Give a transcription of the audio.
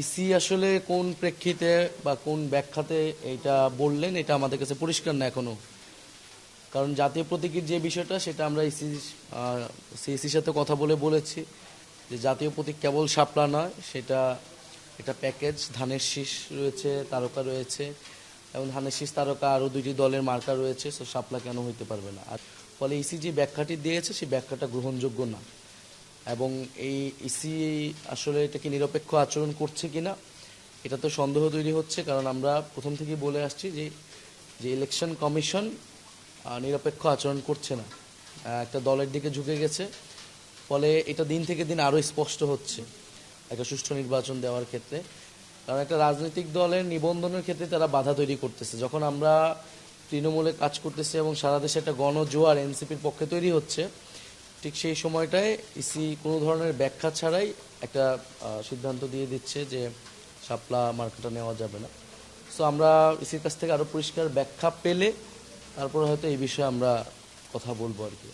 EC আসলে কোন প্রেক্ষিতে বা কোন ব্যাখ্যাতে এটা বললেন, এটা আমাদের কাছে পরিষ্কার না এখনও। কারণ জাতীয় প্রতীকের যে বিষয়টা, সেটা আমরা ইসি সিএসির সাথে কথা বলে বলেছি যে জাতীয় প্রতীক কেবল শাপলা নয়, সেটা, এটা প্যাকেজ, ধানের শীষ রয়েছে, তারকা রয়েছে, এবং ধানের শীষ, তারকা আরও দুইটি দলের মার্কা রয়েছে সো শাপলা কেন হইতে পারবে না? আর ফলে ইসি যে ব্যাখ্যাটি দিয়েছে সেই ব্যাখ্যাটা গ্রহণযোগ্য না। এবং এই ইসি আসলে এটাকে নিরপেক্ষ আচরণ করছে কিনা, এটা তো সন্দেহ তৈরি হচ্ছে, কারণ আমরা প্রথম থেকেই বলে আসছি যে যে ইলেকশন কমিশন নিরপেক্ষ আচরণ করছে না। একটা দলের দিকে ঝুঁকে গেছে, ফলে এটা দিন থেকে দিন আরও স্পষ্ট হচ্ছে একটা সুষ্ঠু নির্বাচন দেওয়ার ক্ষেত্রে। কারণ একটা রাজনৈতিক দলের নিবন্ধনের ক্ষেত্রে তারা বাধা তৈরি করতেছে। যখন আমরা তৃণমূলে কাজ করতেছি এবং সারা দেশে একটা গণজোয়ার এনসিপির পক্ষে তৈরি হচ্ছে ঠিক সেই সময়টায় ইসি কোনো ধরনের ব্যাখ্যা ছাড়াই একটা সিদ্ধান্ত দিয়ে দিচ্ছে যে শাপলা মার্কেটটা নেওয়া যাবে না। সো আমরা ইসির কাছ থেকে আরও পরিষ্কার ব্যাখ্যা পেলে তারপর হয়তো এই বিষয়ে আমরা কথা বলব আর কি।